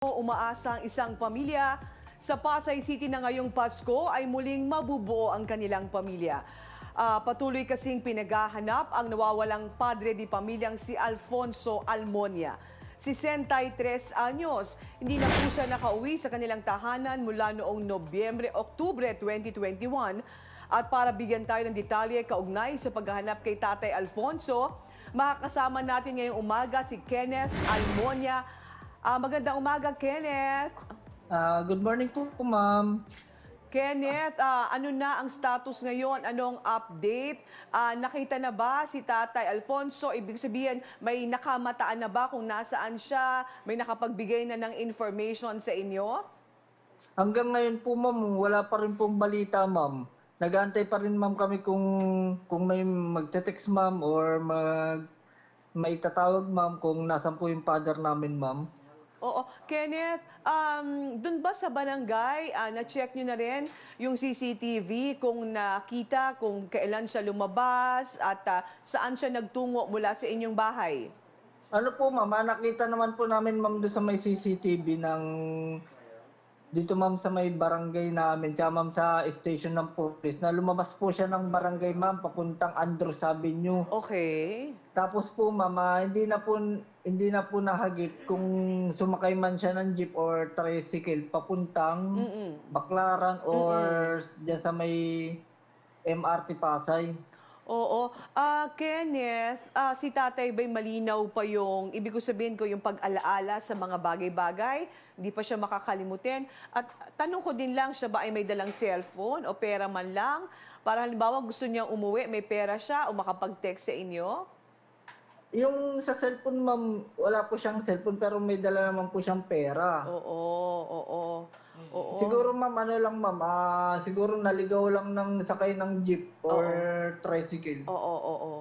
Umaasa ang isang pamilya sa Pasay City na ngayong Pasko ay muling mabubuo ang kanilang pamilya. Ah, patuloy kasing pinaghahanap ang nawawalang padre di pamilyang si Alfonso Almonia. 63 anyos, hindi na po siya nakauwi sa kanilang tahanan mula noong Nobyembre, Oktubre 2021. At para bigyan tayo ng detalye kaugnay sa paghahanap kay Tatay Alfonso, makakasama natin ngayong umaga si Kenneth Almonia. Ah, magandang umaga, Kenneth. Ah, good morning po, ma'am. Kenneth, ah, ano na ang status ngayon? Anong update? Ah, nakita na ba si Tatay Alfonso? Ibig sabihin, may nakamataan na ba kung nasaan siya? May nakapagbigay na ng information sa inyo? Hanggang ngayon po ma'am, wala pa rin pong balita ma'am. Nag-aantay pa rin ma'am kami kung kung may magte-text ma'am or mag may tatawag ma'am kung nasan po yung father namin ma'am. Oo. Kenneth, um, dun ba sa barangay, ah, na-check nyo na rin yung CCTV kung nakita kung kailan siya lumabas at ah, saan siya nagtungo mula sa inyong bahay? Ano po ma'am, ah, nakita naman po namin ma'am doon sa may CCTV ng dito ma'am sa may barangay namin, tsaka ma'am sa station ng police na lumabas po siya ng barangay ma'am papuntang Andros Avenue. Okay. Tapos po mama, hindi na po hindi na po nahagip kung sumakay man siya ng jeep or tricycle papuntang Mm-mm. Baklaran or diyan sa may MRT Pasay. Oo. Ah, Kenneth, ah, si tatay ba'y malinaw pa yung, ibig ko sabihin ko, yung pag-alaala sa mga bagay-bagay? Hindi pa siya makakalimutin? At tanong ko din lang, siya ba ay may dalang cellphone o pera man lang? Para halimbawa gusto niyang umuwi, may pera siya o makapag-text sa inyo? Yung sa cellphone ma'am, wala po siyang cellphone pero may dala naman po siyang pera. Oo, oo, oo. Siguro ma'am, ano lang ma'am, ah, siguro naligaw lang ng sakay ng jeep or tricycle. Oo, oo, oo.